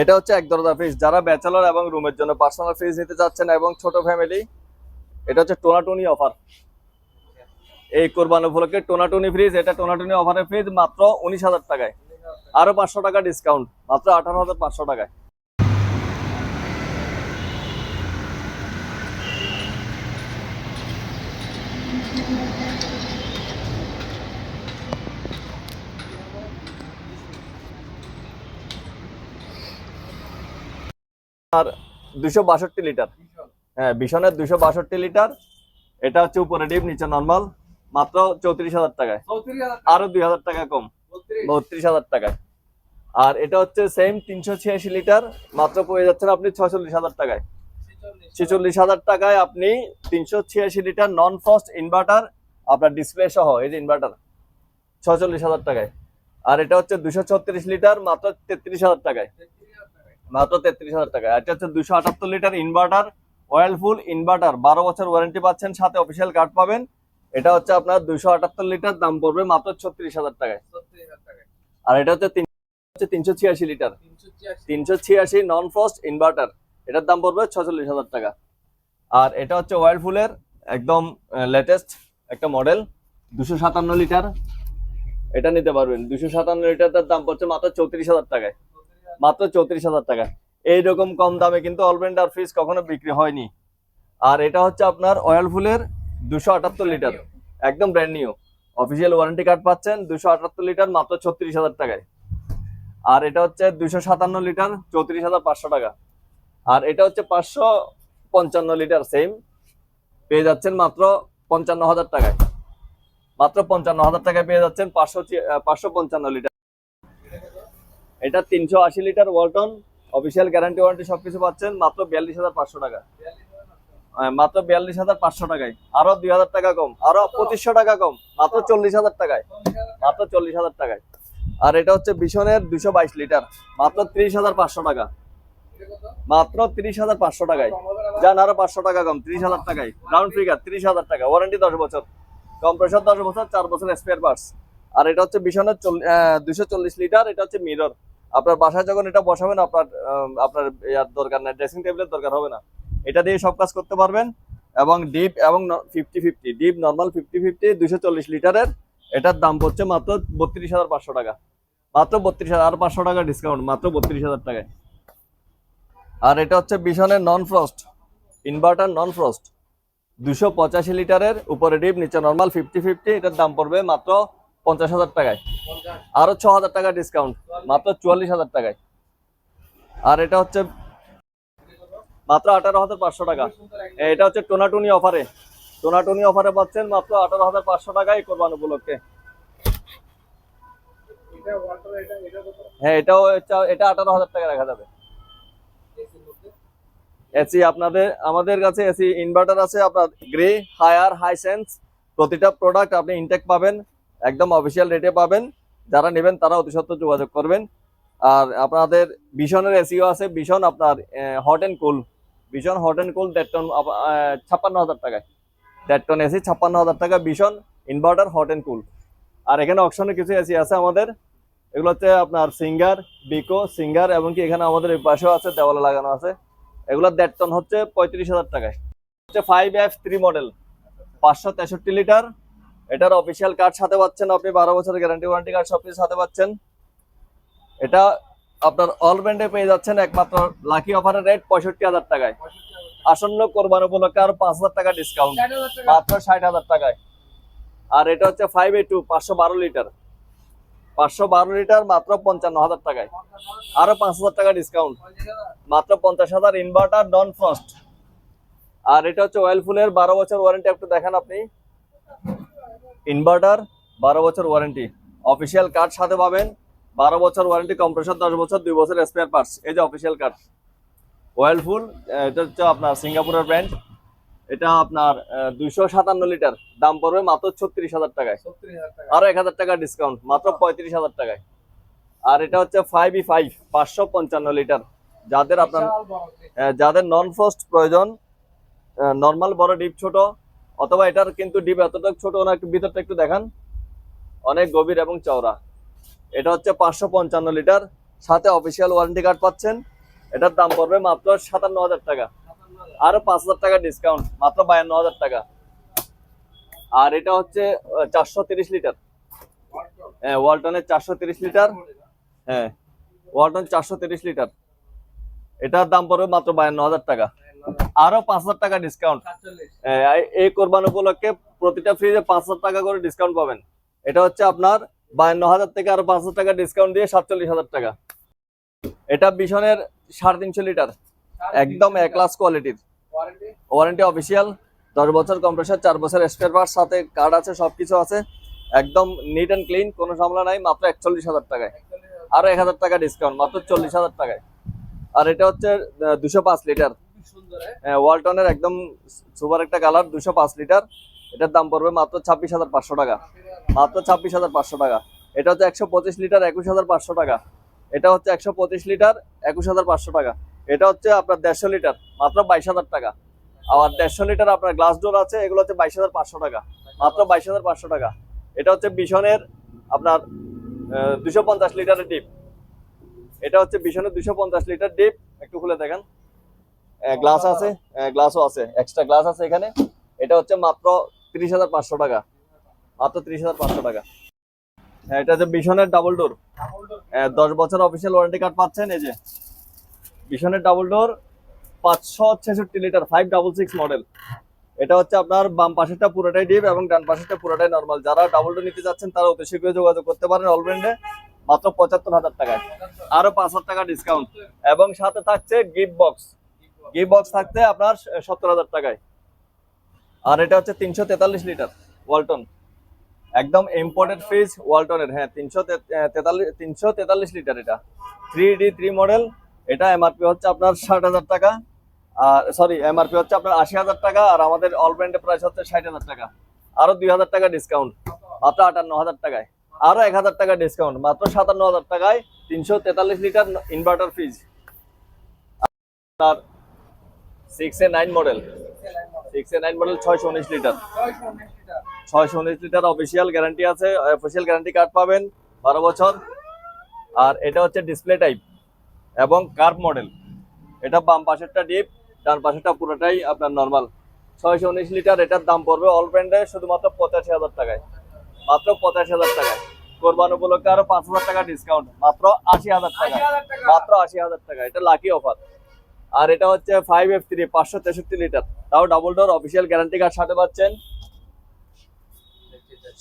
এটা হচ্ছে এক দরজা ফ্রিজ যারা ব্যাচেলর এবং রুমের জন্য পার্সোনাল ফ্রিজ নিতে চাচ্ছেন এবং ছোট ফ্যামিলি এটা হচ্ছে টোনাটুনি অফার এই কোরবান উপলক্ষে টোনাটুনি ফ্রিজ এটা টোনাটুনি অফারের ফ্রিজ মাত্র উনিশ হাজার টাকায়। আরও পাঁচশো টাকা ডিসকাউন্ট মাত্র আঠারো হাজার পাঁচশো টাকায়। আর দুশো বাষট্টি লিটার। হ্যাঁ ভীষণের দুশো বাষট্টি লিটার। এটা হচ্ছে উপরে ডিপ নিচে নর্মাল। মাত্র চৌত্রিশ হাজার টাকায়। আরও দুই হাজার টাকা কম। বত্রিশ। হাজার টাকায়। আর এটা হচ্ছে সেম তিনশো ছিয়াশি লিটার। মাত্র পেয়ে যাচ্ছেন আপনি ছচল্লিশ হাজার টাকায়। ছেচল্লিশ। হাজার টাকায় আপনি তিনশো ছিয়াশি লিটার নন ফ্রস্ট ইনভার্টার আপনার ডিসপ্লে সহ এই যে ইনভার্টার ছচল্লিশ হাজার টাকায়। আর এটা হচ্ছে দুশো ছত্রিশ লিটার মাত্র তেত্রিশ হাজার টাকায়। মাত্র তেত্রিশ হাজার টাকা। এটা হচ্ছে দুশো আটাত্তর litre inverter oil full inverter বারো বছর ওয়ারেন্টি পাচ্ছেন সাথে অফিসিয়াল কার্ড পাবেন। এটা হচ্ছে আপনার দুশো আটাত্তর লিটার দাম পড়বে মাত্র ছত্রিশ হাজার টাকায়। আর এটা হচ্ছে হচ্ছে তিনশো ছিয়াশি লিটার। তিনশো ছিয়াশি। নন ফ্রস্ট ইনভার্টার এটার দাম পড়বে ছচল্লিশ হাজার টাকা। আর এটা হচ্ছে ওয়াইল্ড ফুলের একদম লেটেস্ট একটা মডেল দুশো সাতান্ন লিটার। এটা নিতে পারবেন। দুশো সাতান্ন লিটারটার দাম পড়ছে মাত্র চৌত্রিশ হাজার টাকায়। মাত্র চৌত্রিশ হাজার টাকা। এইরকম কম দামে কিন্তু অলব্রেন্ডার ফ্রিজ কখনো বিক্রি হয়নি। আর এটা হচ্ছে আপনার অয়েল ফুলের দুশো আটাত্তর লিটার একদম brand new official warranty card পাচ্ছেন দুশো আটাত্তর লিটার মাত্র ছত্রিশ হাজার টাকায়। আর এটা হচ্ছে দুশো সাতান্ন লিটার চৌত্রিশ হাজার পাঁচশো টাকা। আর এটা হচ্ছে পাঁচশো পঞ্চান্ন লিটার সেম পেয়ে যাচ্ছেন মাত্র পঞ্চান্ন হাজার টাকায়। মাত্র পঞ্চান্ন হাজার টাকায় পেয়ে যাচ্ছেন পাঁচশো পাঁচশো পঞ্চান্ন লিটার এটা তিনশো আশি litre Walton official guarantee warranty সবকিছু পাচ্ছেন মাত্র বিয়াল্লিশ হাজার পাঁচশো টাকা। হ্যাঁ, মাত্র বিয়াল্লিশ হাজার পাঁচশো টাকায়। আরও দুই হাজার টাকা কম আরও পঁচিশশো টাকা কম মাত্র চল্লিশ হাজার টাকায়। মাত্র চল্লিশ হাজার টাকায়। আর এটা হচ্ছে বিশনের দুশো বাইশ লিটার মাত্র ত্রিশ হাজার পাঁচশো টাকা। মাত্র ত্রিশ হাজার পাঁচশো টাকায়। যান আরও পাঁচশো টাকা কম ত্রিশ হাজার টাকায়। রাউন্ড ফিগার ত্রিশ হাজার টাকা ওয়ারেন্টি দশ বছর। কম্প্রেসর দশ বছর চার বছর স্পেয়ার পার্টস আর এটা হচ্ছে বিশনের দুশো লিটার, এটা হচ্ছে মিরর আপনার বাসায় যখন এটা বসাবেন, আপনার আপনার ইয়ার দরকার নাই ড্রেসিং টেবিলের দরকার হবে না। এটা দিয়ে সব কাজ করতে পারবেন এবং ডিপ এবং fifty fifty deep normal fifty fifty দুশো চল্লিশ লিটারের। এটার দাম পড়ছে মাত্র বত্রিশ হাজার পাঁচশো টাকা। মাত্র বত্রিশ হাজার আর পাঁচশো টাকা ডিসকাউন্ট মাত্র বত্রিশ হাজার টাকায়। আর এটা হচ্ছে বিশনের non frost inverter non frost দুশো পঁচাশি লিটারের, উপরে ডিপ নিচে নর্মাল ফিফটি ফিফটি এটার দাম পড়বে মাত্র পঞ্চাশ হাজার টাকায়। আরও ছ হাজার টাকা ডিসকাউন্ট মাত্র চুয়াল্লিশ হাজার টাকায়। আর এটা হচ্ছে মাত্র আঠারো হাজার পাঁচশো টাকা। এটা হচ্ছে টোনাটুনি অফারে। টোনাটুনি অফারে পাচ্ছেন মাত্র আঠারো হাজার পাঁচশো টাকায় কোরবান উপলক্ষে। হ্যাঁ এটাও এটা- আঠারো হাজার টাকা রাখা যাবে। এসি আপনাদের, আমাদের কাছে এসি ইনভার্টার আছে, আপনার গ্রে হায়ার হাই সেন্স প্রতিটা প্রোডাক্ট আপনি ইনটেক পাবেন। একদম অফিসিয়াল রেটে পাবেন। যারা নেবেন তারা অতি সত্ত্বর যোগাযোগ করবেন। আর আপনাদের ভীষণের এসিও আছে, ভীষণ আপনার হট অ্যান্ড কুল ভীষণ হট অ্যান্ড কুল দেড় টন ছাপ্পান্ন হাজার টাকায়। দেড় টন এসি ছাপ্পান্ন হাজার টাকা, ভীষণ ইনভার্টার হট অ্যান্ড কুল আর এখানে অপশনে কিছু এসি আছে আমাদের। এগুলো হচ্ছে আপনার সিঙ্গার বিকো সিঙ্গার এবং কি এখানে আমাদের পাশেও আছে, দেওয়ালে লাগানো আছে। এগুলো দেড় টন হচ্ছে পঁয়ত্রিশ হাজার টাকায়। হচ্ছে ফাইভ এফ থ্রি মডেল পাঁচশো তেষট্টি লিটার। এটার অফিসিয়াল কার্ড সাথে পাচ্ছেন আপনি বারো বছরের গ্যারান্টি ওয়ারেন্টি কার্ড সব কিছু সাথে পাচ্ছেন। এটা আপনার অল ব্র্যান্ডে পেয়ে যাচ্ছেন একমাত্র লাকি অফারের রেট পঁয়ষট্টি হাজার টাকায়। আসন্ন কোরবান উপলক্ষে আর পাঁচ হাজার টাকা ডিসকাউন্ট মাত্র ষাট হাজার টাকায়। আর এটা হচ্ছে ফাইভ এ টু পাঁচশো বারো লিটার পাঁচশো বারো লিটার মাত্র পঞ্চান্ন হাজার টাকায়। আরও পাঁচ হাজার টাকা ডিসকাউন্ট মাত্র পঞ্চাশ হাজার ইনভার্টার নন ফ্রস্ট আর এটা হচ্ছে অয়েল ফুলের বারো বছর ওয়ারেন্টি একটু দেখেন আপনি। ইনভার্টার বারো বছর ওয়ারেন্টি। অফিসিয়াল কার্ড সাথে পাবেন বারো বছর ওয়ারেন্টি কম্প্রেসর দশ বছর দুই বছর স্পেয়ার পার্টস এই যে অফিসিয়াল কার্ড। অয়েল ফুল এটা হচ্ছে আপনার সিঙ্গাপুরের ব্র্যান্ড এটা আপনার দুইশো সাতান্ন লিটার। দাম পড়বে মাত্র ছত্রিশ হাজার টাকায়। আরও এক হাজার টাকা ডিসকাউন্ট মাত্র পঁয়ত্রিশ হাজার টাকায়। আর এটা হচ্ছে ফাইভ ই ফাইভ পাঁচশো পঞ্চান্ন লিটার। যাদের আপনার যাদের নন ফ্রস্ট প্রয়োজন নর্মাল বড় ডিপ ছোট অথবা এটার কিন্তু ডিপ, এতটা ছোট না, একটু ভিতরটা একটু দেখান। অনেক গভীর এবং চওড়া। এটা হচ্ছে পাঁচশো পঞ্চান্ন লিটার, সাথে অফিসিয়াল ওয়ারেন্টি কার্ড পাচ্ছেন। এটার দাম পড়বে মাত্র সাতান্ন হাজার টাকা। আরও পাঁচ হাজার টাকা ডিসকাউন্ট মাত্র বায়ান্ন হাজার টাকা। আর এটা হচ্ছে চারশো তিরিশ লিটার। হ্যাঁ ওয়ালটনের চারশো তিরিশ লিটার। হ্যাঁ ওয়ালটন চারশো তিরিশ লিটার। এটার দাম পড়বে মাত্র বায়ান্ন হাজার টাকা। আরও পাঁচ হাজার টাকা ডিসকাউন্ট এই কোরবান উপলক্ষে প্রতিটা ফ্রিজে পাঁচ হাজার টাকা করে ডিসকাউন্ট পাবেন। এটা হচ্ছে আপনার বায়ান্ন হাজার থেকে আরও পাঁচ হাজার টাকা ডিসকাউন্ট দিয়ে সাতচল্লিশ হাজার টাকা। এটা বিশনের সাড়ে তিনশো লিটার। একদম এক ক্লাস কোয়ালিটির ওয়ারেন্টি অফিসিয়াল দশ বছর কম্প্রেসার চার বছর স্পেয়ার পার্ট সাথে কার্ড আছে সবকিছু আছে। একদম নিট অ্যান্ড ক্লিন কোনো সামলা নাই মাত্র একচল্লিশ হাজার টাকায়। আরও এক হাজার টাকা ডিসকাউন্ট মাত্র চল্লিশ হাজার টাকায়। আর এটা হচ্ছে দুশো পাঁচ লিটার। ওয়ালটনের একদম সুপার একটা কালার দুশো পাঁচ লিটার। এটার দাম পড়বে মাত্র ছাব্বিশ হাজার পাঁচশো টাকা। মাত্র ছাব্বিশ হাজার পাঁচশো টাকা। এটা হচ্ছে একশো পঁচিশ লিটার, একুশ হাজার পাঁচশো টাকা। এটা হচ্ছে একশো পঁচিশ লিটার, একুশ হাজার পাঁচশো টাকা। এটা হচ্ছে আপনার দেড়শো লিটার, মাত্র বাইশ হাজার টাকা। আবার দেড়শো লিটার আপনার গ্লাস ডোর আছে, এগুলো হচ্ছে বাইশ হাজার পাঁচশো টাকা। মাত্র বাইশ হাজার পাঁচশো টাকা। এটা হচ্ছে বিশনের আপনার দুশো পঞ্চাশ লিটারের ডিপ। এটা হচ্ছে বিশনের দুশো পঞ্চাশ লিটার ডিপ। একটু খুলে দেখেন। গ্লাস আছে? গ্লাসও আছে। এক্সট্রা গ্লাস আছে এখানে। এটা হচ্ছে মাত্র তিরিশ হাজার পাঁচশো টাকা। মাত্র তিরিশ হাজার পাঁচশো টাকা। হ্যাঁ, এটা হচ্ছে বিশনের ডাবল ডোর দশ বছর অফিসিয়াল ওয়ারেন্টি কার্ড পাচ্ছেন এই যে। বিশনের ডাবল ডোর পাঁচশো ছেষট্টি litre five double six model এটা হচ্ছে আপনার বাম পাশেরটা পুরোটাই ডিপ এবং ডান পাশেরটা পুরোটাই নর্মাল যারা ডাবল ডোর নিতে যাচ্ছেন তারা অতি শীঘ্রই যোগাযোগ করতে পারেন অলরেন্ডে মাত্র পঁচাত্তর হাজার টাকায়। আরও পাঁচ হাজার টাকা ডিসকাউন্ট এবং সাথে থাকছে গিফট বক্স গিফট বক্স থাকতে আপনার সত্তর হাজার টাকায়। আর এটা হচ্ছে তিনশো তেতাল্লিশ লিটার ওয়ালটন। একদম ইম্পোর্টেড ফ্রিজ ওয়ালটনের হ্যাঁ তিনশো তেতাল্লিশ তিনশো তেতাল্লিশ লিটার এটা। থ্রি ডি থ্রি মডেল এটা এমআরপি হচ্ছে আপনার ষাট হাজার টাকা। আর সরি এমআরপি হচ্ছে আপনার আশি হাজার টাকা, আর আমাদের অল ব্র্যান্ডের প্রাইস হচ্ছে ষাট হাজার টাকা। আরও দুই হাজার টাকা ডিসকাউন্ট মাত্র আটান্ন হাজার টাকায়। আরও এক হাজার টাকা ডিসকাউন্ট মাত্র সাতান্ন হাজার টাকায় তিনশো তেতাল্লিশ লিটার ইনভার্টার ফ্রিজ আপনার six A nine model six A nine model ছয়শো উনিশ লিটার ছয়শো উনিশ লিটার অফিসিয়াল গ্যারান্টি আছে অফিসিয়াল গ্যারান্টি কার্ড পাবেন বারো বছর। আর এটা হচ্ছে ডিসপ্লে টাইপ এবং কার্ভ মডেল এটা বাম পাশেরটা ডিপ ডান পাশেরটা পুরোটাই আপনার নর্মাল ছয়শো উনিশ লিটার এটার দাম পড়বে অল ব্র্যান্ডে শুধুমাত্র পঁচাশি হাজার টাকায়। মাত্র পঁচাশি হাজার টাকায়। কোরবান উপলক্ষে আরও পাঁচ হাজার টাকা ডিসকাউন্ট মাত্র আশি হাজার টাকা। মাত্র আশি হাজার টাকা এটা লাকি অফার আর এটা হচ্ছে ফাইভ এফ থ্রি পাঁচশো তেষট্টি লিটার। তাও double door official guarantee card সাথে পাচ্ছেন।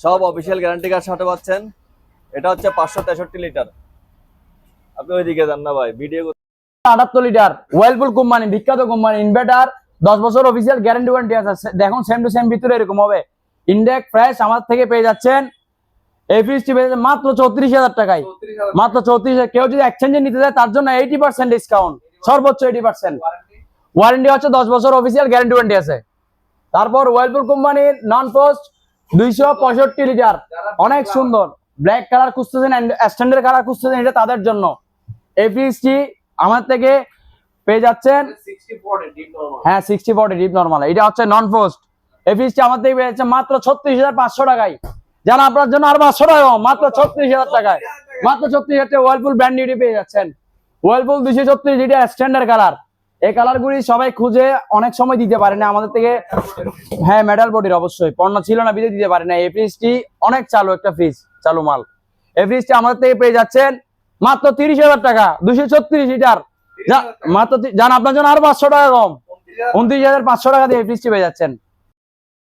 সব অফিসিয়াল গ্যারান্টি কার্ড সাথে পাচ্ছেন। এটা হচ্ছে পাঁচশো তেষট্টি লিটার। আপনি ওইদিকে যান না ভাই ভিডিও আটাত্তর লিটার ওয়েলপুল কোম্পানি বিখ্যাত কোম্পানি ইনভার্টার দশ বছর অফিসিয়াল গ্যারান্টি ওয়ারেন্টি আছে। দেখুন সেম টু সেম ভিতরে এরকম হবে। ইন্ডেক ফ্রেশ আমার থেকে পেয়ে যাচ্ছেন। এই ফ্রিজটি পেয়ে যাচ্ছেন মাত্র চৌত্রিশ হাজার টাকায়। মাত্র চৌত্রিশ কেউ যদি এক্সচেঞ্জে নিতে চায় তার জন্য এইটি পার্সেন্ট ডিসকাউন্ট সর্বোচ্চ এইটি পার্সেন্ট ওয়ারেন্টি হচ্ছে দশ বছর অফিসিয়াল গ্যারান্টি ওয়ারেন্টি আছে। তারপর ওয়েলপুল কোম্পানির নন পোস্ট দুইশো পঁয়ষট্টি লিটার। অনেক সুন্দর। ব্ল্যাক কালার খুঁজতেছেন স্ট্যান্ডার্ড কালার খুঁজতেছেন, এটা তাদের জন্য। এই ফ্রিজটি আমার থেকে পেয়ে যাচ্ছেন হ্যাঁ সিক্সটি ফোর্টি ডিপ নর্মাল এটা হচ্ছে নন পোস্ট এই ফ্রিজটি আমার থেকে পেয়ে যাচ্ছে মাত্র ছত্রিশ হাজার পাঁচশো টাকায়। যারা আপনার জন্য আর পাঁচশো টাকা মাত্র ছত্রিশ হাজার টাকায়। মাত্র ছত্রিশ হাজার ওয়ালপুল ব্র্যান্ড নিউটি পেয়ে যাচ্ছেন। ওয়ালপুল দুইশো ছত্রিশ, এটা স্ট্যান্ডার্ড কালার এই কালার গুলি সবাই খুঁজে অনেক সময় দিতে পারে না। আমাদের থেকে হ্যাঁ মেটাল বডির অবশ্যই। পণ্য ছিল না, বিদে দিতে পারে না। এই ফ্রিজটি অনেক চালু একটা ফ্রিজ চালু মাল। এই ফ্রিজটি আমাদের থেকে পেয়ে যাচ্ছেন মাত্র তিরিশ হাজার টাকা, দুশো ছত্রিশ লিটার। মাত্র যান আপনার জন্য আরও পাঁচশো টাকা কম। উনত্রিশ হাজার পাঁচশো টাকা দিয়ে এই ফ্রিজটি পেয়ে যাচ্ছেন।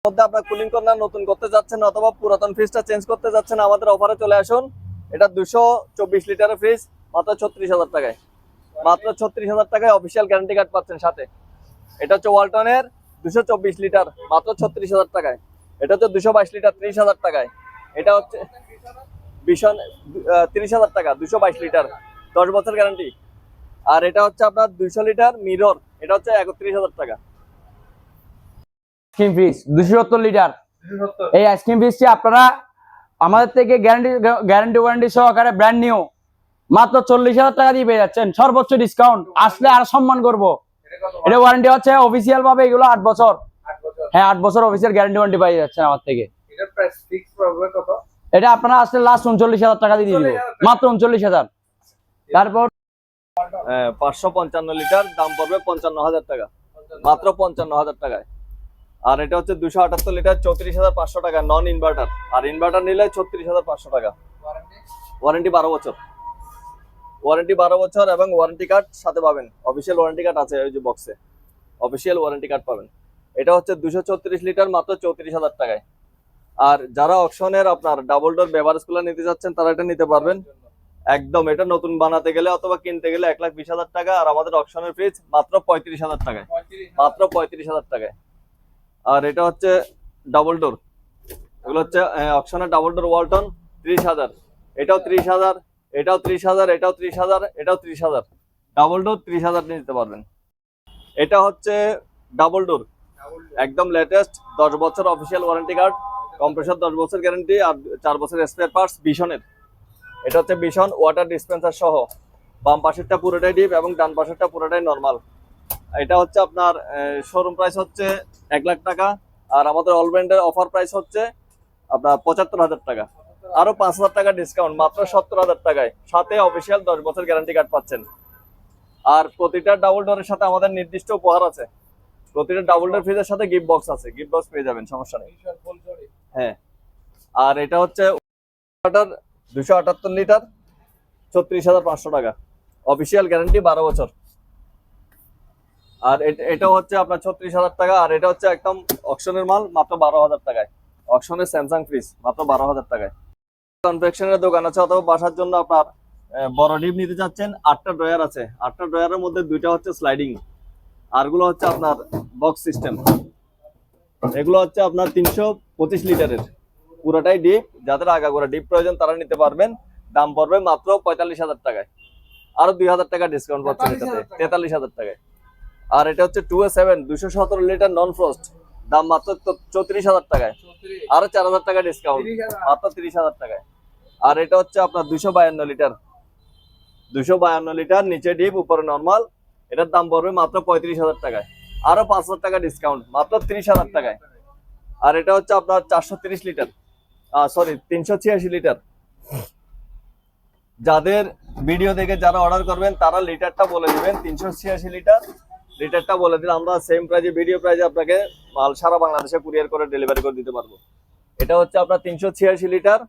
মধ্যে আপনার কুলিং কর্নার নতুন করতে যাচ্ছেন অথবা পুরাতন ফ্রিজটা চেঞ্জ করতে যাচ্ছেন, আমাদের অফারে চলে আসুন। এটা দুশো চব্বিশ লিটারের ফ্রিজ মাত্র ছত্রিশ হাজার টাকায়। মাত্র ছত্রিশ হাজার টাকায় অফিসিয়াল গ্যারান্টি কার্ড পাচ্ছেন সাথে। এটা হচ্ছে ওয়ালটনের দুশো চব্বিশ লিটার মাত্র ছত্রিশ হাজার টাকায়। এটা হচ্ছে দুশো বাইশ লিটার ত্রিশ হাজার টাকায়। এটা হচ্ছে ভীষণ তিরিশ হাজার টাকা দুশো বাইশ লিটার দশ বছর গ্যারান্টি আর এটা হচ্ছে আপনার দুইশো লিটার মিরর এটা হচ্ছে একত্রিশ হাজার টাকা। আইসক্রিম ফ্রিজ দুশো সত্তর লিটার। এই আইসক্রিম ফ্রিজটি আপনারা আমাদের থেকে গ্যারান্টি গ্যারান্টি ওয়ারেন্টি সহকারে ব্র্যান্ড নিউ মাত্র চল্লিশ হাজার টাকা দিয়ে পেয়ে যাচ্ছেন। সর্বোচ্চ ডিসকাউন্ট আসলে আর সম্মান করব। এটা ওয়ারেন্টি হচ্ছে অফিসিয়াল ভাবে এগুলো আট বছর। হ্যাঁ আট বছর অফিসিয়াল গ্যারান্টি ওয়ারেন্টি পেয়ে যাচ্ছেন আমার থেকে। এটা আপনারা আসলে লাস্ট উনচল্লিশ হাজার টাকা দিয়ে দিব। মাত্র উনচল্লিশ হাজার। তারপর পাঁচশো পঞ্চান্ন লিটার দাম পড়বে পঞ্চান্ন হাজার টাকা। মাত্র পঞ্চান্ন হাজার টাকায়। আর এটা হচ্ছে দুশো আটাত্তর লিটার চৌত্রিশ হাজার পাঁচশো টাকা নন ইনভার্টার আর ইনভার্টার নিলে ছত্রিশ হাজার পাঁচশো টাকা। ওয়ারেন্টি বারো বছর। ওয়ারেন্টি বারো বছর এবং ওয়ারেন্টি কার্ড সাথে পাবেন। অফিসিয়াল ওয়ারেন্টি কার্ড আছে ওই যে বক্সে অফিসিয়াল ওয়ারেন্টি কার্ড পাবেন। এটা হচ্ছে দুশো চৌত্রিশ লিটার মাত্র চৌত্রিশ হাজার টাকায়। আর যারা অপশনের আপনার ডাবল ডোর বেভারেজ কুলার নিতে যাচ্ছেন তারা এটা নিতে পারবেন। একদম এটা নতুন বানাতে গেলে অথবা কিনতে গেলে এক লাখ বিশ হাজার টাকা আর আমাদের অপশনের ফ্রিজ মাত্র পঁয়ত্রিশ হাজার টাকায়। মাত্র পঁয়ত্রিশ হাজার টাকায়। আর এটা হচ্ছে ডাবল ডোর এগুলো হচ্ছে অপশনের ডাবল ডোর ওয়ালটন ত্রিশ হাজার। এটাও ত্রিশ হাজার। এটাও ত্রিশ হাজার, এটাও ত্রিশ হাজার, এটাও ত্রিশ হাজার। ডাবল ডোর ত্রিশ হাজার নিয়ে নিতে পারবেন। এটা হচ্ছে ডাবল ডোর। একদম লেটেস্ট দশ বছর অফিসিয়াল ওয়ারেন্টি কার্ড কম্প্রেসর দশ বছর গ্যারেন্টি আর চার বছর স্পেয়ার পার্টস বিশনের এটা হচ্ছে বিশন ওয়াটার ডিসপেন্সার সহ। বাম পাশেরটা পুরোটাই ডিপ এবং ডান পাশেরটা পুরোটাই নর্মাল এটা হচ্ছে আপনার শোরুম প্রাইস হচ্ছে এক লাখ টাকা আর আমাদের অল ব্র্যান্ডের অফার প্রাইস হচ্ছে আপনার পঁচাত্তর হাজার টাকা। আরও পাঁচ হাজার টাকা ডিসকাউন্ট মাত্র সত্তর হাজার টাকায়। সাথে অফিসিয়াল দশ বছর গ্যারান্টি কার্ড পাচ্ছেন। আর প্রতিটা ডাবল ডোরের সাথে আমাদের নির্দিষ্ট উপহার আছে। প্রতিটা ডাবল ডোর ফ্রিজের সাথে গিফট বক্স আছে। গিফট বক্স পেয়ে যাবেন, সমস্যা নেই। হ্যাঁ। আর এটা হচ্ছে দুশো আটাত্তর লিটার ছত্রিশ হাজার পাঁচশো টাকা। অফিসিয়াল গ্যারান্টি বারো বছর। আর এট- হচ্ছে আপনার ছত্রিশ হাজার টাকা, আর এটা হচ্ছে একদম অকশনের মাল, মাত্র বারো হাজার টাকায়। অকশনের স্যামসাং ফ্রিজ মাত্র বারো হাজার টাকায়। কনফেকশনের দোকান আছে অথবা বাসার জন্য আপনার বড় ডিপ নিতে চাচ্ছেন আটটা ড্রয়ার আছে। আটটা ড্রয়ারের মধ্যে দুইটা হচ্ছে স্লাইডিং আরগুলো হচ্ছে আপনার বক্স সিস্টেম এগুলো হচ্ছে আপনার তিনশো পঁচিশ লিটারের। পুরোটাই ডিপ যাদের আগাগোড়া ডিপ প্রয়োজন তারা নিতে পারবেন। দাম পড়বে মাত্র পঁয়তাল্লিশ হাজার টাকায়। আরও দুই হাজার টাকা ডিসকাউন্ট পাচ্ছেন এটাতে। তেতাল্লিশ হাজার টাকায়। আর এটা হচ্ছে টু সেভেন দুশো সতেরো লিটার নন ফ্রস্ট দাম মাত্র চৌত্রিশ হাজার টাকায়। আরও চার হাজার টাকা ডিসকাউন্ট মাত্র তিরিশ হাজার টাকায়। আর এটা হচ্ছে আপনার দুশো বায়ান্ন লিটার। দুশো বায়ান্ন লিটার, নিচে ডিপ, উপরে নর্মাল। এটার দাম পড়বে মাত্র পঁয়ত্রিশ হাজার টাকায়। আরও পাঁচ হাজার টাকা ডিসকাউন্ট মাত্র তিরিশ হাজার টাকায়। আর এটা হচ্ছে আপনার চারশো তিরিশ লিটার। সরি তিনশো ছিয়াশি লিটার। যাদের ভিডিও দেখে যারা অর্ডার করবেন, তারা লিটারটা বলে দিবেন, তিনশো ছিয়াশি লিটার। লিটারটা বলে দিলে আমরা সেম প্রাইজে ভিডিও প্রাইজে আপনাকে মাল সারা বাংলাদেশে কুরিয়ার করে ডেলিভারি করে দিতে পারব। এটা হচ্ছে আপনার তিনশো ছিয়াশি লিটার।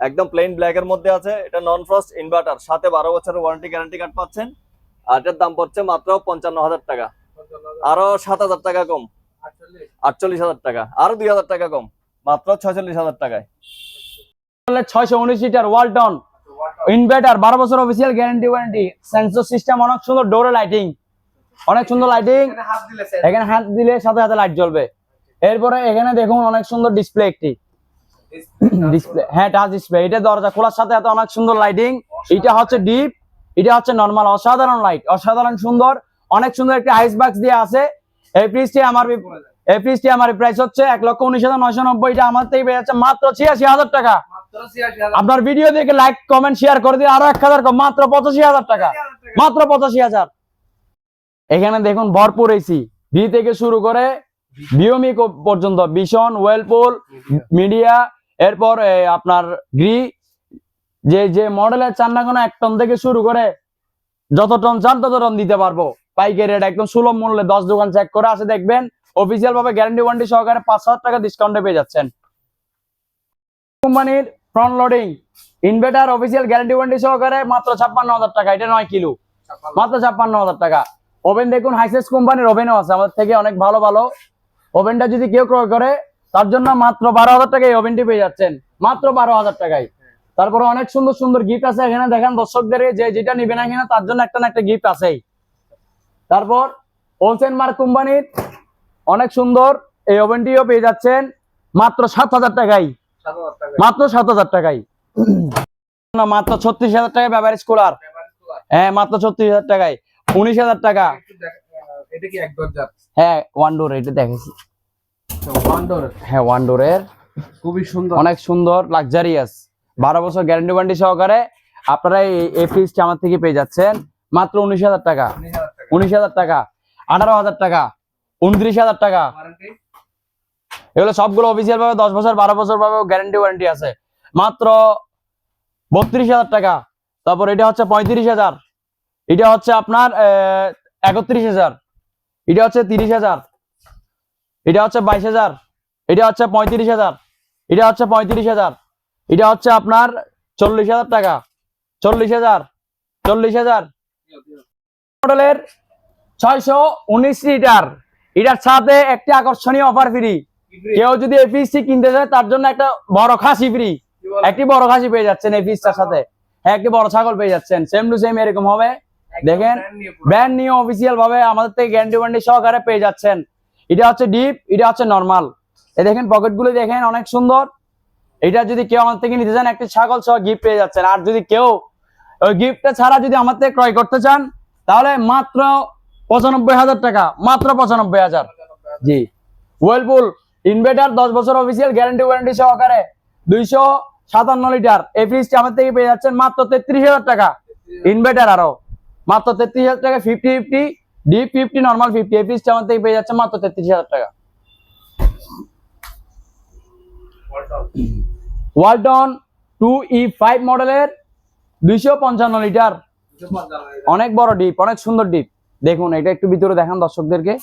একদম প্লেন ব্ল্যাক এর মধ্যে আছে। এটা নন ফ্রস্ট ইনভার্টার সাথে বারো বছরের ওয়ারেন্টি গ্যারান্টি কার্ড পাচ্ছেন। আর এটার দাম পড়ছে মাত্র পঞ্চান্ন হাজার টাকা। আরও সাত হাজার টাকা কম। আটচল্লিশ হাজার টাকা। আরও দুই হাজার টাকা কম। মাত্র ছয়চল্লিশ হাজার টাকায়। ছয়শো উনিশ লিটার ওয়ালটন ইনভার্টার বারো বছর official guarantee warranty sensor system অনেক সুন্দর ডোরে লাইটিং অনেক সুন্দর লাইটিং এখানে হাত দিলে সাথে সাথে লাইট জ্বলবে। এরপরে এখানে দেখুন অনেক সুন্দর ডিসপ্লে একটি। ডিসপ্লে হ্যাঁ টাচ ডিসপ্লে এটা দরজা খোলার সাথে সাথে অনেক সুন্দর লাইটিং এটা হচ্ছে ডিপ এটা হচ্ছে নর্মাল অসাধারণ লাইট অসাধারণ সুন্দর। অনেক সুন্দর একটা আইস বক্স দিয়ে আছে। এই ফ্রিজটি আমার এই ফ্রিজটি আমার প্রাইস হচ্ছে এক লক্ষ উনিশ হাজার নয়শো আমার থেকে পেয়ে যাচ্ছে মাত্র ছিয়াশি হাজার টাকা। আপনার ভিডিও দেখে লাইক কমেন্ট শেয়ার করে দিয়ে আরও এক হাজার মাত্র পঁচাশি হাজার টাকা। মাত্র পঁচাশি হাজার। এখানে দেখুন ভরপুর এসি ভি থেকে শুরু করে বিওমি পর্যন্ত ভীষণ ওয়েলপুল মিডিয়া এরপর আপনার গ্রি যে যে মডেলের চান না কোনো এক টন থেকে শুরু করে যত টন চান তত টন দিতে পারব। পাইকারি রেট একদম সুলভ মূল্যে দশ দোকান চেক করে আসে দেখবেন অফিসিয়াল ভাবে গ্যারান্টি ওয়ারেন্টি সহকারে পাঁচ হাজার টাকা ডিসকাউন্টে পেয়ে যাচ্ছেন। কোম্পানির front loading inverter official guarantee warranty সহকারে মাত্র ছাপ্পান্ন হাজার টাকা এটা নয় কিলো। মাত্র ছাপ্পান্ন হাজার টাকা। ওভেন দেখুন হাইসেস কোম্পানির ওভেনও আছে আমাদের থেকে অনেক ভালো ভালো। ওভেনটা যদি কেউ ক্রয় করে তার জন্য মাত্র বারো হাজার টাকায় ওভেনটি পেয়ে যাচ্ছেন। মাত্র বারো হাজার টাকায়। তারপরে অনেক সুন্দর সুন্দর গিফট আছে এখানে। দেখেন দর্শকদের যে যেটা নিবে না কিনা তার জন্য একটা না একটা গিফট আছেই। তারপর ওলসেন মার্ক কোম্পানির অনেক সুন্দর এই ওভেনটিও পেয়ে যাচ্ছেন। মাত্র সাত হাজার টাকায়। মাত্র সাত হাজার টাকায়। না, মাত্র ছত্রিশ হাজার টাকায় ব্যাভারেজ কুলার হ্যাঁ মাত্র ছত্রিশ হাজার টাকায়। উনিশ হাজার টাকা। হ্যাঁ ওয়ান ডোর এটা দেখেছি। হ্যাঁ ওয়ান ডোরের খুবই সুন্দর। অনেক সুন্দর লাক্সারিয়াস বারো বছর গ্যারান্টি ওয়ারেন্টি সহকারে আপনারা এই- ফ্রিজটি আমার থেকে পেয়ে যাচ্ছেন। মাত্র উনিশ হাজার টাকা। উনিশ হাজার টাকা। আঠারো হাজার টাকা। উনত্রিশ হাজার টাকা। এগুলো সবগুলো অফিসিয়াল ভাবে দশ বছর বারো বছর ভাবে গ্যারান্টি ওয়ারেন্টি আছে। মাত্র বত্রিশ হাজার টাকা। তারপর এটা হচ্ছে পঁয়ত্রিশ হাজার। এটা হচ্ছে আপনার একত্রিশ হাজার। এটা হচ্ছে তিরিশ হাজার। এটা হচ্ছে বাইশ হাজার এটা হচ্ছে পঁয়ত্রিশ হাজার এটা হচ্ছে পঁয়ত্রিশ হাজার এটা হচ্ছে আপনার চল্লিশ হাজার টাকা চল্লিশ হাজার চল্লিশ হাজার। মডেলের ছয়শো উনিশ লিটার এটার সাথে একটি আকর্ষণীয় অফার ফ্রি কেউ যদি এপিএসসি কিনতে চায় তার জন্য একটা বড় খাসি ফ্রি একটি বড় খাসি পেয়ে যাচ্ছেন এই পিসটার সাথে। হ্যাঁ একটি বড় ছাগল পেয়ে যাচ্ছেন। সেম টু সেম এরকম হবে। দেখেন ব্র্যান্ড নিউ অফিসিয়াল ভাবে আমাদের থেকে গ্যান্ডি ওয়ারেন্টি সহকারে পেয়ে যাচ্ছেন। এটা হচ্ছে ডিপ এটা হচ্ছে নর্মাল এই দেখেন পকেটগুলো দেখেন, অনেক সুন্দর। এটা যদি কেউ আমার থেকে নিতে চান, একটা ছাগল সহ গিফট পেয়ে যাচ্ছেন। আর যদি কেউ ওই গিফটটা ছাড়া যদি আমার থেকে ক্রয় করতে চান, তাহলে মাত্র পঁচানব্বই হাজার টাকা, মাত্র পঁচানব্বই হাজার। জি। ওয়েলপুল ইনভার্টার দশ বছর অফিসিয়াল গ্যারান্টি ওয়ারেন্টি সহকারে দুইশো সাতান্ন লিটার। এই ফ্রিজটি আমার থেকে পেয়ে যাচ্ছেন মাত্র তেত্রিশ হাজার টাকা। ইনভার্টার আরও। মাত্র তেত্রিশ হাজার টাকা fifty fifty deep fifty normal fifty এই আমার থেকে পেয়ে যাচ্ছে মাত্র তেত্রিশ হাজার টাকা। ওয়ালটন টু ই ফাইভ মডেলের দুইশো পঞ্চান্ন লিটার অনেক বড় ডিপ অনেক সুন্দর ডিপ দেখুন, এটা একটু ভিতরে দেখান দর্শকদেরকে।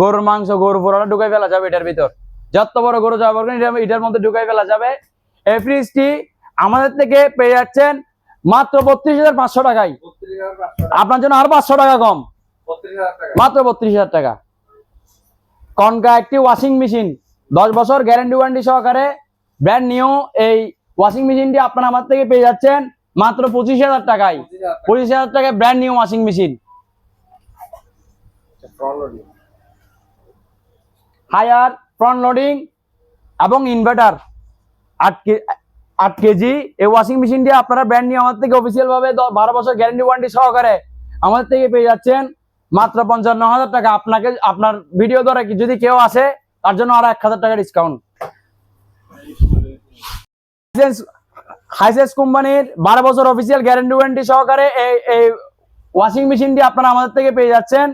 গরুর মাংস গরু পোড়াটা ঢুকাই ফেলা যাবে এটার ভিতর। যত বড় গরু যাওয়া পারবেন এটার মধ্যে ঢুকাই ফেলা যাবে। এই ফ্রিজটি আমাদের থেকে পেয়ে যাচ্ছেন মাত্র বত্রিশ হাজার পাঁচশো টাকায়। আপনার জন্য আরও পাঁচশো টাকা কম। মাত্র বত্রিশ হাজার টাকা। কনকা একটি ওয়াশিং মেশিন দশ বছর গ্যারান্টি ওয়ারেন্টি সহকারে ব্র্যান্ড নিউ এই ওয়াশিং মেশিনটি আপনারা আমার থেকে পেয়ে যাচ্ছেন মাত্র পঁচিশ হাজার টাকায়। পঁচিশ হাজার টাকায় brand new washing machine Haier front loading এবং ইনভার্টার আট কে আট কেজি। এই ওয়াশিং মেশিনটি আপনারা ব্র্যান্ড নিয়ে আমার থেকে অফিসিয়াল ভাবে দ- বারো বছর গ্যারান্টি ওয়ারেন্টি সহকারে আমাদের থেকে পেয়ে যাচ্ছেন। মাত্র পঞ্চান্ন হাজার টাকা। আপনাকে, আপনার ভিডিও দ্বারা যদি কেউ আসে, তার জন্য আরও এক হাজার টাকা ডিসকাউন্ট হাইসেন্স কোম্পানির বারো বছর অফিসিয়াল গ্যারান্টি ওয়ারেন্টি সহকারে এই ওয়াশিং মেশিনটি আপনারা আমাদের থেকে পেয়ে যাচ্ছেন।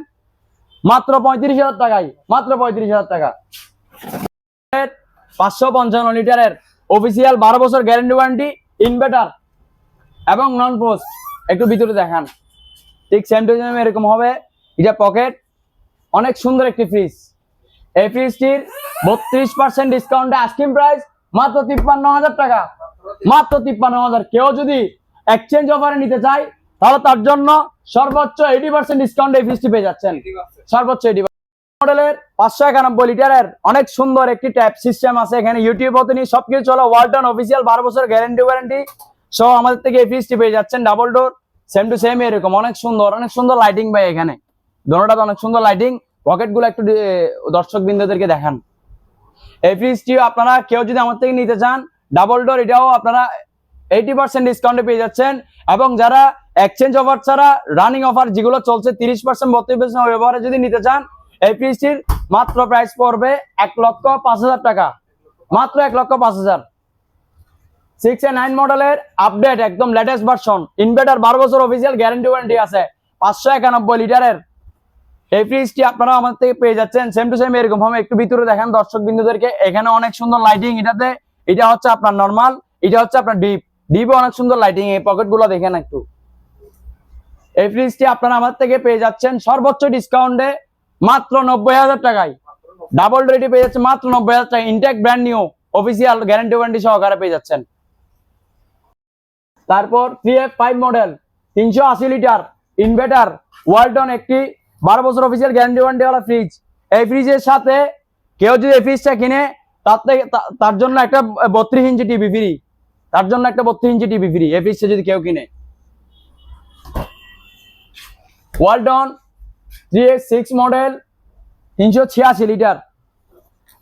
মাত্র পঁয়ত্রিশ হাজার টাকায়, মাত্র পঁয়ত্রিশ হাজার টাকা। পাঁচশো পঞ্চান্ন লিটারের অফিসিয়াল বারো বছর গ্যারান্টি ওয়ারেন্টি ইনভার্টার এবং নন পোস্ট একটু ভিতরে দেখান। ঠিক সেম এরকম হবে। এটা পকেট। অনেক সুন্দর একটি ফ্রিজ এই ফ্রিজটির বত্রিশ পার্সেন্ট ডিসকাউন্টে আইসক্রিম প্রাইস মাত্র তিপ্পান্ন হাজার টাকা। মাত্র তিপ্পান্ন হাজার। কেউ যদি এক্সচেঞ্জ অফারে নিতে চায় তাহলে তার জন্য সর্বোচ্চ এইটি পার্সেন্ট ডিসকাউন্ট এই ফ্রিজটি পেয়ে যাচ্ছেন। সর্বোচ্চ এইটি মডেলের পাঁচশো একানব্বই লিটারের অনেক সুন্দর একটি ট্যাপ সিস্টেম আছে এখানে। ইউটিউব হতে নিয়ে সবকিছু চলো ওয়ালটন অফিসিয়াল বারো বছর গ্যারান্টি ওয়ারেন্টি সহ আমাদের থেকে এই ফ্রিজটি পেয়ে যাচ্ছেন। Double door same to same এরকম। অনেক সুন্দর অনেক সুন্দর লাইটিং ভাই এখানে। দোনোটাতে অনেক সুন্দর লাইটিং পকেটগুলো একটু দর্শক বিন্দুদেরকে দেখান। এই ফ্রিজটি আপনারা কেউ যদি আমার থেকে নিতে চান ডাবল ডোর এটাও আপনারা এইটি পার্সেন্ট ডিসকাউন্টে পেয়ে যাচ্ছেন এবং যারা এক্সচেঞ্জ অফার ছাড়া রানিং অফার যেগুলো চলছে তিরিশ পার্সেন্ট বত্রিশ পার্সেন্ট ব্যবহারে যদি নিতে চান, এই ফ্রিজটির মাত্র প্রাইস পড়বে এক লক্ষ পাঁচ হাজার টাকা। মাত্র এক লক্ষ পাঁচ হাজার। সিক্স এ নাইন মডেলের আপডেট একদম লেটেস্ট ভার্সন ইনভার্টার বারো বছর অফিসিয়াল গ্যারেন্টি ওয়ারেন্টি আছে, পাঁচশো একানব্বই লিটারের। এই ফ্রিজটি আপনারা আমার থেকে পেয়ে যাচ্ছেন। সেম টু সেম এরকম হবে একটু ভিতরে দেখেন দর্শক বিন্দুদেরকে। এখানে অনেক সুন্দর লাইটিং এটাতে। এটা হচ্ছে আপনার নর্মাল এটা হচ্ছে আপনার ডিপ ডিপে অনেক সুন্দর লাইটিং এই পকেটগুলো দেখেন একটু। এই ফ্রিজটি আপনারা আমার থেকে পেয়ে যাচ্ছেন সর্বোচ্চ ডিসকাউন্টে মাত্র নব্বই হাজার টাকায়। ডাবল রেটে পেয়ে যাচ্ছে মাত্র নব্বই হাজার টাকা intact brand new official guarantee warranty সহকারে পেয়ে যাচ্ছেন। তারপর থ্রি এফ ফাইভ মডেল তিনশো আশি লিটার ইনভার্টার ওয়ালটন একটি বারো বছর অফিসিয়াল গ্যারান্টি ওয়ারেন্টি ওয়ালা ফ্রিজ এই ফ্রিজের সাথে কেউ যদি এই ফ্রিজটা কিনে, তার থেকে তার জন্য একটা বত্রিশ ইঞ্চি টিভি ফ্রি তার জন্য একটা বত্রিশ ইঞ্চি টিভি ফ্রি এই ফ্রিজটা যদি কেউ কিনে। Walton three X six model তিনশো ছিয়াশি লিটার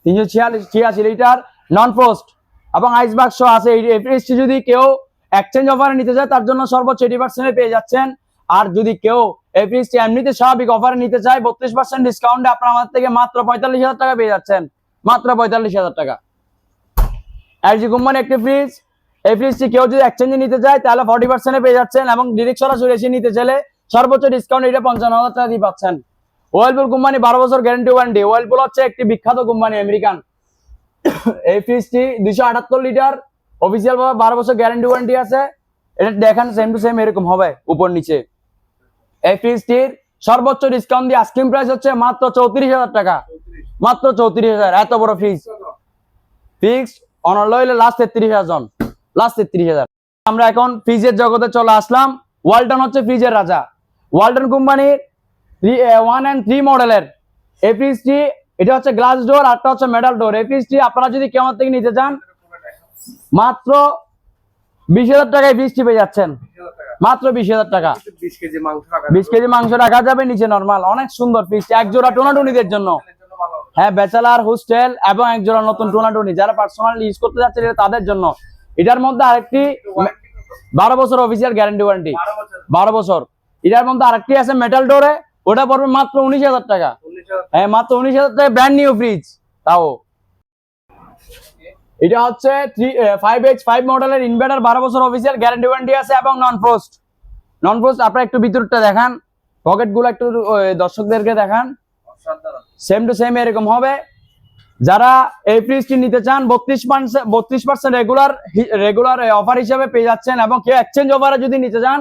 তিনশো ছিয়াশি ছিয়াশি লিটার নন পোস্ট এবং আইস বাক্স আছে। এই ফ্রিজটি যদি কেউ এক্সচেঞ্জ অফারে নিতে চায়, তার জন্য সর্বোচ্চ এইটি পার্সেন্টে পেয়ে যাচ্ছেন আর যদি কেউ এই এমনিতে স্বাভাবিক অফারে নিতে চায়, বত্রিশ পার্সেন্ট ডিসকাউন্টে আপনার আমাদের থেকে মাত্র পঁয়তাল্লিশ হাজার টাকা পেয়ে যাচ্ছেন। মাত্র পঁয়তাল্লিশ হাজার টাকা। এলজি কোম্পানি একটি ফ্রিজ এই ফ্রিজটি কেউ যদি এক্সচেঞ্জে নিতে চায়, তাহলে ফর্টি পার্সেন্টে পেয়ে যাচ্ছেন এবং ডিরেক্ট সরাসরি এসে নিতে চাইলে সর্বোচ্চ ডিসকাউন্ট এটা পঞ্চান্ন হাজার টাকা দিয়ে পাচ্ছেন। ওয়েলপুল কোম্পানি বারো বছর গ্যারেন্টি ওয়ারেন্টি ওয়েলপুল হচ্ছে একটি বিখ্যাত কোম্পানি, আমেরিকান। এই ফ্রিজটি দুইশো আটাত্তর লিটার। অফিসিয়াল ভাবে বারো বছর গ্যারেন্টি ওয়ারেন্টি আছে। এটা দেখেন সেম টু সেম এরকম হবে, উপর নিচে। এই ফ্রিজটির সর্বোচ্চ ডিসকাউন্ট দিয়ে আস্কিং প্রাইস হচ্ছে মাত্র চৌত্রিশ হাজার টাকা। মাত্র চৌত্রিশ হাজার এত বড় ফ্রিজ ফিক্স অনার লইলে লাস্ট তেত্রিশ হাজার লাস্ট তেত্রিশ হাজার। আমরা এখন ফ্রিজের জগতে চলে আসলাম। ওয়ালটন হচ্ছে ফ্রিজের রাজা। ওয়ালটন কোম্পানির ওয়ান অ্যান্ড থ্রি মডেলের এই ফ্রিজটি এটা হচ্ছে গ্লাস ডোর আরটা হচ্ছে মেটাল ডোর এই ফ্রিজটি আপনারা যদি কেমন থেকে নিতে চান মাত্র বিশ হাজার টাকায় ফ্রিজটি পেয়ে যাচ্ছেন। মাত্র বিশ হাজার টাকা। বিশ কেজি মাংস রাখা যাবে। নিচে নরমাল অনেক সুন্দর ফ্রিজ এক জোড়া টোনাটুনিদের জন্য। হ্যাঁ ব্যাচেলার হোস্টেল এবং এক জোড়া নতুন টোনাটুনি। যারা পার্সোনালি ইউজ করতে যাচ্ছে তাদের জন্য। এটার মধ্যে আরেকটি বারো বছর অফিসিয়াল গ্যারান্টি ওয়ারেন্টি বারো বছর। এটার মধ্যে আরেকটি আছে মেটাল ডোরে ওটা পড়বে মাত্র উনিশ হাজার টাকা। হ্যাঁ মাত্র উনিশ হাজার টাকা ব্র্যান্ড নিউ ফ্রিজ তাও। এটা হচ্ছে থ্রি ফাইভ এইচ ফাইভ মডেলের ইনভার্টার বারো বছর অফিসিয়াল গ্যারান্টি ওয়ারেন্টি আছে এবং নন ফ্রোস্ট নন ফ্রোস্ট আপনারা একটু ভিতরটা দেখান। পকেটগুলো একটু দর্শকদেরকে দেখান। সেম টু সেম এরকম হবে। যারা এই ফ্রিজটি নিতে চান, বত্রিশ বত্রিশ পার্সেন্ট রেগুলার রেগুলার অফার হিসেবে পেয়ে যাচ্ছেন এবং কেউ এক্সচেঞ্জ অফারে যদি নিতে চান,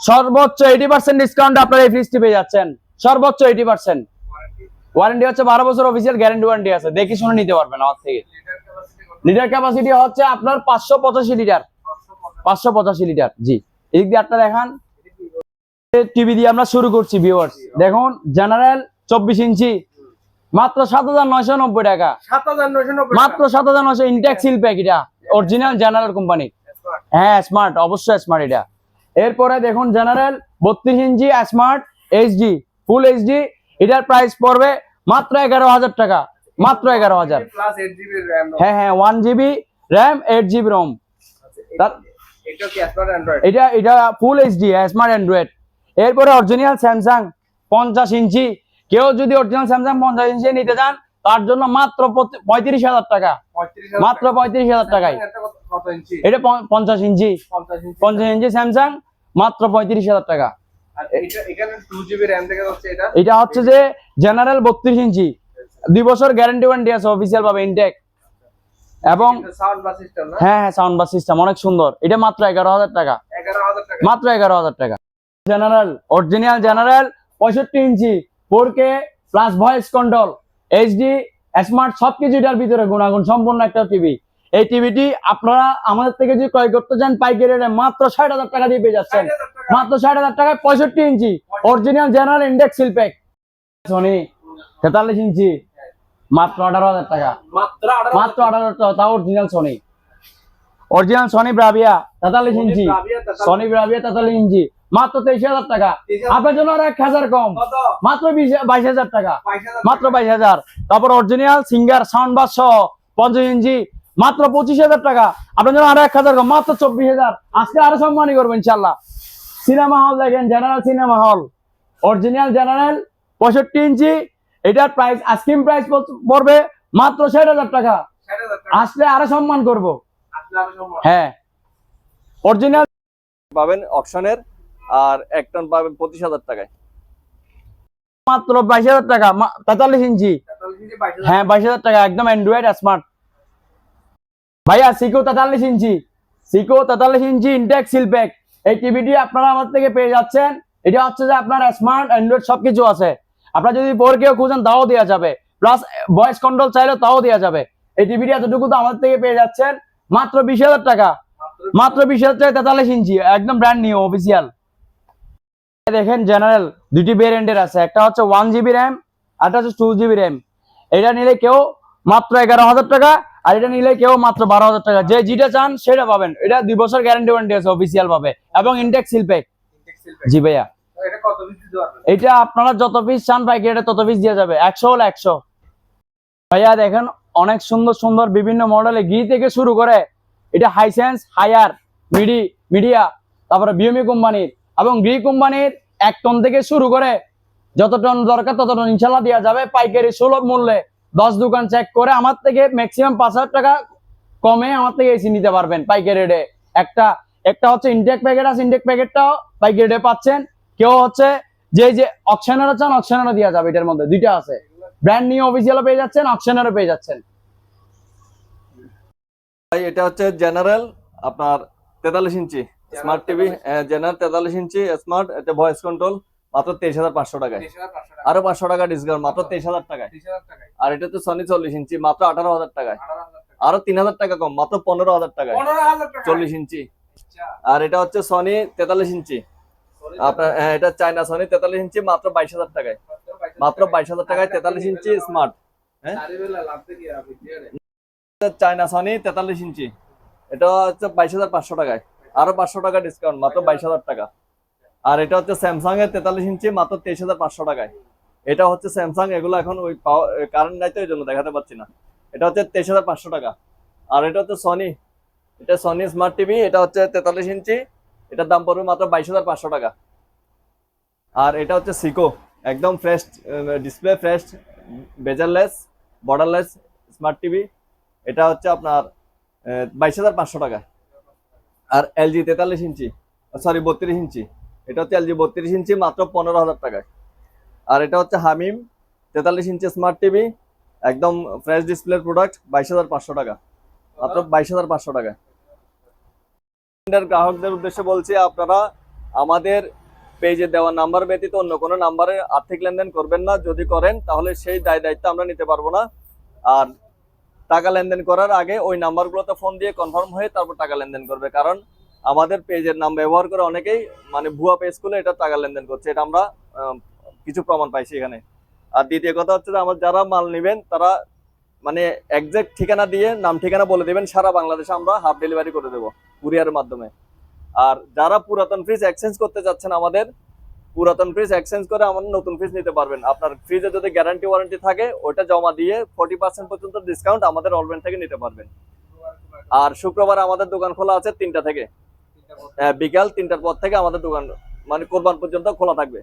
সর্বোচ্চ এইটি পার্সেন্ট ডিসকাউন্ট আপনারা এই ফ্রিজটি পেয়ে যাচ্ছেন। সর্বোচ্চ এইটি পার্সেন্ট ওয়ারেন্টি হচ্ছে বারো বছর অফিসিয়াল গ্যারান্টি ওয়ারেন্টি আছে। দেখে শুনে নিতে পারবেন, আমার থেকে। লিটার ক্যাপাসিটি হচ্ছে আপনার পাঁচশো পঁচাশি লিটার পাঁচশো পঁচাশি লিটার জি। এদিক দিয়ে একটা দেখান। টিভি দিয়ে আমরা শুরু করছি ভিউয়ার্স দেখুন জেনারেল চব্বিশ ইঞ্চি মাত্র সাত হাজার নয়শো নব্বই টাকা। মাত্র সাত হাজার নয়শো ইনটেক সিল প্যাক এটা অরিজিনাল জেনারেল কোম্পানি হ্যাঁ স্মার্ট অবশ্যই স্মার্ট এটা। এরপরে দেখুন জেনারেল বত্রিশ inch smart HD full HD এটার প্রাইস পড়বে মাত্র এগারো হাজার টাকা। মাত্র এগারো হাজার। হ্যাঁ হ্যাঁ one GB RAM eight GB ROM এটা এটা ফুল এইচডি স্মার্ট অ্যান্ড্রয়েড এরপরে অরিজিনাল স্যামসাং পঞ্চাশ ইঞ্চি। কেউ যদি অরিজিনাল স্যামসাং পঞ্চাশ ইঞ্চি নিতে চান তার জন্য মাত্র পঁয়ত্রিশ হাজার টাকা। মাত্র পঁয়ত্রিশ হাজার টাকায়। এটা পঞ্চাশ ইঞ্চি। পঞ্চাশ ইঞ্চি। স্যামসাং মাত্র পঁয়ত্রিশ হাজার টাকা। এটা হচ্ছে যে জেনারেল বত্রিশ ইঞ্চি। দুই বছর গ্যারান্টি ওয়ারেন্টি আছে অফিসিয়াল ভাবে ইনটেক এবং সাউন্ড বা সিস্টেম না? হ্যাঁ হ্যাঁ সাউন্ড বা সিস্টেম অনেক সুন্দর। এটা মাত্র এগারো হাজার টাকা। মাত্র এগারো হাজার টাকা। জেনারেল অরিজিনাল জেনারেল পঁয়ষট্টি inch four K plus voice control HD smart সবকিছু এটার ভিতরে গুণাগুণ সম্পূর্ণ একটা টিভি এই টিভিটি আপনারা আমাদের থেকে যদি ক্রয় করতে চান পাইকারি রেটে মাত্র ষাট হাজার টাকা দিয়ে পেয়ে যাচ্ছেন। মাত্র ষাট হাজার টাকায় পঁয়ষট্টি inch original general intact seal pack Sony তেতাল্লিশ ইঞ্চি। মাত্র আঠারো হাজার টাকা। মাত্র আঠারো টাকা। তাও original Sony original Sony Bravia তেতাল্লিশ ইঞ্চি। সনি ব্রাভিয়া তেতাল্লিশ ইঞ্চি। মাত্র তেইশ হাজার টাকা। আপনার জন্য আর এক হাজার কম। মাত্র বাইশ হাজার টাকা। মাত্র বাইশ হাজার। তারপর অরিজিনাল সিঙ্গার সাউন্ড বাস সহ পঞ্চাশ ইঞ্চি। মাত্র পঁচিশ হাজার টাকা। আপনার জন্য আরও এক হাজার কম। মাত্র চব্বিশ হাজার। আজকে আরও সম্মানই করব ইনশাল্লাহ সিনেমা হল দেখেন general cinema hall. Original general পঁয়ষট্টি ইঞ্চি। এটার প্রাইস আইসক্রিম প্রাইস পড়বে মাত্র ষাট হাজার টাকা। আসলে আরও সম্মান করব। আসলে আরও সম্ভব। হ্যাঁ। অরিজিনাল পাবেন অকশনের আর এক টন পাবেন পঁচিশ হাজার টাকায়। মাত্র বাইশ হাজার টাকা তেতাল্লিশ ইঞ্চি। হ্যাঁ বাইশ হাজার টাকা একদম অ্যান্ড্রয়েড স্মার্ট ভাইয়া সিকো তেতাল্লিশ ইঞ্চি। সিকো তেতাল্লিশ ইঞ্চি ইনটেক সিলপ্যাক এই টিভিটি আপনারা আমার থেকে পেয়ে যাচ্ছেন। এটা হচ্ছে যে আপনার স্মার্ট অ্যান্ড্রয়েড সবকিছু আছে। আপনারা যদি কেউ খুঁজেন তাও দেওয়া যাবে। প্লাস ভয়েস কন্ট্রোল চাইলে তাও দেওয়া যাবে। এই টিভিটি এতটুকু তো আমার থেকে পেয়ে যাচ্ছেন। মাত্র বিশ হাজার টাকা। মাত্র বিশ হাজার টাকা তেতাল্লিশ ইঞ্চি একদম ব্র্যান্ড নিউ অফিসিয়াল দেখেন জেনারেল দুটি ভেরিয়েন্টের আছে। একটা হচ্ছে ওয়ান জিবি র্যাম আর একটা হচ্ছে টু জিবি র্যাম এটা নিলে কেউ মাত্র এগারো হাজার টাকা আর এটা নিলে কেউ মাত্র বারো হাজার টাকা। যে যেটা চান সেটা পাবেন। এটা দুই বছর গ্যারান্টি ওয়ারেন্টি আছে অফিসিয়াল ভাবে। এবং সিল প্যাক। জি ভাইয়া। এটা আপনারা যত পিস চান তত পিস দেওয়া যাবে। একশো একশো। ভাইয়া, দেখেন অনেক সুন্দর সুন্দর বিভিন্ন মডেলে থেকে শুরু করে এটা হায়ার মিডি মিডিয়া তারপরে কোম্পানির এবং গ্রি কোম্পানির এক টন থেকে শুরু করে যত টন দরকার তত টন ইনশাল্লাহ দেওয়া যাবে পাইকারি সুলভ মূল্যে। দশ দোকান চেক করে আমার থেকে ম্যাক্সিমাম পাঁচ হাজার টাকা কমে আমার থেকে এসি নিতে পারবেন পাইকারি রেটে একটা একটা হচ্ছে ইনটেক প্যাকেট আছে ইনটেক প্যাকেটটাও পাইকারি রেটে পাচ্ছেন। কেউ হচ্ছে যে যে অকশনেরও চান অকশনেরও দেওয়া যাবে এটার মধ্যে। দুইটা আছে। ব্র্যান্ড নিউ অফিসিয়ালও পেয়ে যাচ্ছেন অকশনেরও পেয়ে যাচ্ছেন। ভাই এটা হচ্ছে জেনারেল আপনার তেতাল্লিশ ইঞ্চি। স্মার্ট টিভি জেনার তেতাল্লিশ ইঞ্চি স্মার্ট এতে ভয়েস কন্ট্রোল মাত্র তেইশ হাজার পাঁচশো টাকায়। আরও পাঁচশো টাকা ডিসকাউন্ট মাত্র তেইশ হাজার টাকায়। আর এটা তো সনি চল্লিশ ইঞ্চি মাত্র আঠারো হাজার টাকায়। আরও তিন হাজার টাকা কম মাত্র পনেরো হাজার টাকায়। টাকা চল্লিশ ইঞ্চি। আচ্ছা। আর এটা হচ্ছে সনি তেতাল্লিশ ইঞ্চি। আপনার হ্যাঁ, এটা চায়না সনি তেতাল্লিশ ইঞ্চি মাত্র বাইশ হাজার টাকায়। মাত্র বাইশ হাজার টাকায় তেতাল্লিশ ইঞ্চি স্মার্ট। চায়না সনি তেতাল্লিশ ইঞ্চি। এটা হচ্ছে বাইশ হাজার পাঁচশো টাকায়। আরও পাঁচশো টাকা ডিসকাউন্ট মাত্র বাইশ হাজার টাকা। আর এটা হচ্ছে স্যামসাং এর তেতাল্লিশ ইঞ্চি মাত্র তেইশ হাজার পাঁচশো টাকায়। এটা হচ্ছে স্যামসাং এগুলো এখন ওই কারেন্ট নাই তো এই জন্য দেখাতে পাচ্ছি না। এটা হচ্ছে তেইশ হাজার পাঁচশো টাকা। আর এটা হচ্ছে সনি এটা সনি স্মার্ট টিভি এটা হচ্ছে তেতাল্লিশ ইঞ্চি। এটার দাম পড়বে মাত্র বাইশ হাজার পাঁচশো টাকা। আর এটা হচ্ছে সিকো একদম fresh display fresh bezel-less borderless smart TV এটা হচ্ছে আপনার বাইশ হাজার পাঁচশো টাকা। আর এলজি তেতাল্লিশ ইঞ্চি সরি বত্রিশ ইঞ্চি। এটা হচ্ছে এলজি বত্রিশ ইঞ্চি, মাত্র পনেরো হাজার টাকায়। আর এটা হচ্ছে হামিম তেতাল্লিশ ইঞ্চি স্মার্ট টিভি একদম ফ্রেশ ডিসপ্লের প্রোডাক্ট বাইশ হাজার পাঁচশো টাকা। মাত্র বাইশ হাজার পাঁচশো টাকা গ্রাহকদের উদ্দেশ্যে বলছি, আপনারা আমাদের পেজে দেওয়া নাম্বার ব্যতীত অন্য কোনো নাম্বারে আর্থিক লেনদেন করবেন না। যদি করেন, তাহলে সেই দায় দায়িত্ব আমরা নিতে পারব না। আর টাকা লেনদেন করার আগে ওই নাম্বারগুলোতে ফোন দিয়ে কনফার্ম হয়ে তারপর টাকা লেনদেন করবে। কারণ আমাদের পেজের নাম ব্যবহার করে অনেকেই মানে ভুয়া পেজ খুলে এটা টাকা লেনদেন করছে। এটা আমরা কিছু প্রমাণ পাইছি এখানে। আর দ্বিতীয় কথা হচ্ছে যে, আমার যারা মাল নেবেন, তারা মানে একজ্যাক্ট ঠিকানা দিয়ে, নাম ঠিকানা বলে দেবেন, সারা বাংলাদেশে আমরা হাফ ডেলিভারি করে দেবো। কুরিয়ারের মাধ্যমে। আর যারা পুরাতন ফ্রিজ এক্সচেঞ্জ করতে যাচ্ছেন আমাদের পুরাতন ফ্রিজ এক্সচেঞ্জ করে আমাদের নতুন ফ্রিজ নিতে পারবেন। আপনার ফ্রিজে যদি গ্যারান্টি ওয়ারেন্টি থাকে ওটা জমা দিয়ে ফোর্টি পার্সেন্ট পর্যন্ত ডিসকাউন্ট আমাদের অলবেন থেকে নিতে পারবেন। আর শুক্রবার আমাদের দোকান খোলা আছে তিনটা থেকে। আহ, বিকাল তিনটার পর থেকে আমাদের দোকান মানে কোরবান পর্যন্ত খোলা থাকবে।